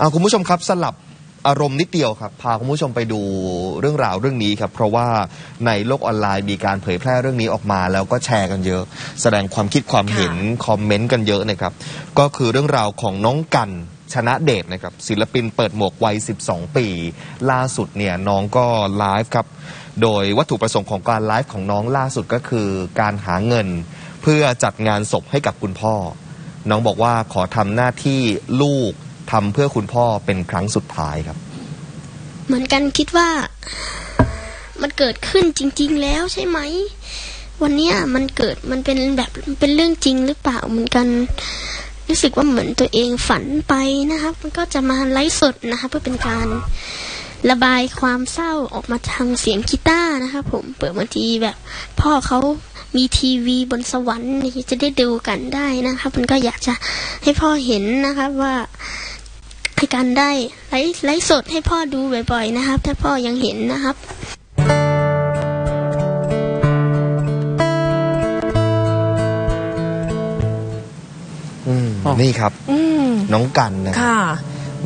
อ่าคุณผู้ชมครับสลับอารมณ์นิดเดียวครับ พาคุณผู้ชมไปดูเรื่องราวเรื่องนี้ครับ เพราะว่าในโลกออนไลน์มีการเผยแพร่เรื่องนี้ออกมา แล้วก็แชร์กันเยอะ แสดงความคิดความเห็นคอมเมนต์กันเยอะนะครับ ก็คือเรื่องราวของน้องกันชนะเดชนะครับศิลปินเปิดหมวกวัย 12 ปี ล่าสุดเนี่ยน้องก็ไลฟ์ครับ โดยวัตถุประสงค์ของการไลฟ์ของน้องล่าสุดก็คือการหาเงิน เพื่อจัดงานศพให้กับคุณพ่อ น้องบอกว่าขอทำหน้าที่ลูก ทำเพื่อคุณพ่อเป็นครั้งสุดท้ายครับ เหมือนกันคิดว่ามันเกิดขึ้นจริง ๆ แล้วใช่ไหม วันเนี้ยมันเกิดมันเป็นแบบเป็นเรื่องจริงหรือเปล่าเหมือนกัน รู้สึกว่าเหมือนตัวเองฝันไปนะครับ มันก็จะมาไลฟ์สดนะคะเพื่อเป็นการระบายความเศร้าออกมาทางเสียงกีตาร์นะครับผมเปิดบางทีแบบ พ่อเขามีทีวีบนสวรรค์นี่จะได้ดูกันได้นะครับ มันก็อยากจะให้พ่อเห็นนะครับว่า ให้การได้ไลฟ์ไลฟ์สดให้พ่อดูบ่อยๆนะครับ ถ้าพ่อยังเห็นนะครับอืมอ๋อนี่ครับอืมน้องกันนะครับค่ะ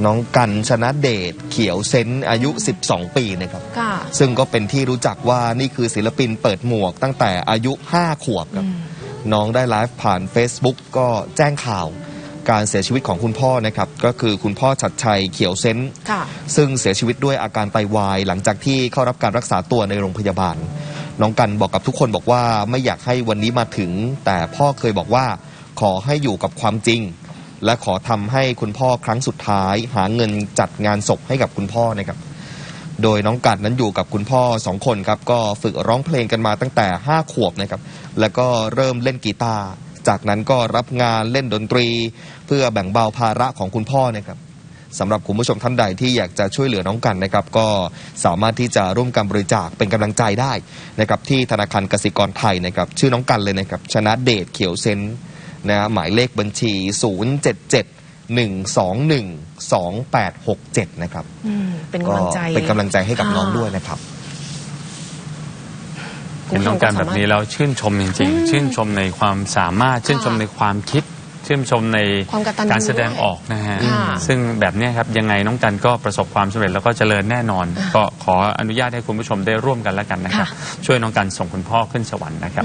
น้องกันชนะเดชเขียวเซนอายุ 12 ปีนะครับค่ะซึ่งก็เป็นที่รู้จักว่านี่คือศิลปินเปิดหมวกตั้งแต่อายุ 5 ขวบครับ น้องได้ไลฟ์ผ่าน Facebook ก็แจ้งข่าว การเสียชีวิตของคุณพ่อนะครับก็คือคุณพ่อชัดชัยเขียวเซนค่ะซึ่งเสียชีวิตด้วยอาการไตวาย หลังจากที่เข้ารับการรักษาตัวในโรงพยาบาล น้องกันบอกกับทุกคนบอกว่าไม่อยากให้วันนี้มาถึง แต่พ่อเคยบอกว่าขอให้อยู่กับความจริง และขอทำให้คุณพ่อครั้งสุดท้าย หาเงินจัดงานศพให้กับคุณพ่อนะครับโดยน้องกัดนั้นอยู่กับคุณพ่อสองคนครับก็ฝึกร้องเพลงกันมาตั้งแต่ 5 ขวบนะครับแล้วก็เริ่มเล่นกีตาร์ จากนั้นก็รับงานเล่นดนตรี เพื่อแบ่งเบาภาระของคุณพ่อนะครับสำหรับคุณผู้ชมท่านใดที่อยากจะช่วยเหลือน้องกันนะครับก็สามารถที่จะร่วมกันบริจาคเป็นกำลังใจได้นะครับที่ธนาคารกสิกรไทยนะครับชื่อน้องกันเลยนะครับชนะเดชเขียวเซนนะฮะหมายเลขบัญชี 077 121 2867 นะครับอืมเป็นกำลังใจเป็นกำลังใจให้กับค่ะน้องด้วยนะครับ เห็นน้องการแบบนี้แล้วชื่นชมจริง ๆ ชื่นชมในความสามารถชื่นชมในความคิด ชื่นชมในความกตัญญูการแสดงออกนะฮะค่ะซึ่งแบบเนี้ยครับยังไงน้องกันก็ประสบความสำเร็จแล้วก็เจริญแน่นอน ก็ขออนุญาตให้คุณผู้ชมได้ร่วมกันแล้วกันนะครับค่ะช่วยน้องกันส่งคุณพ่อขึ้นสวรรค์นะครับ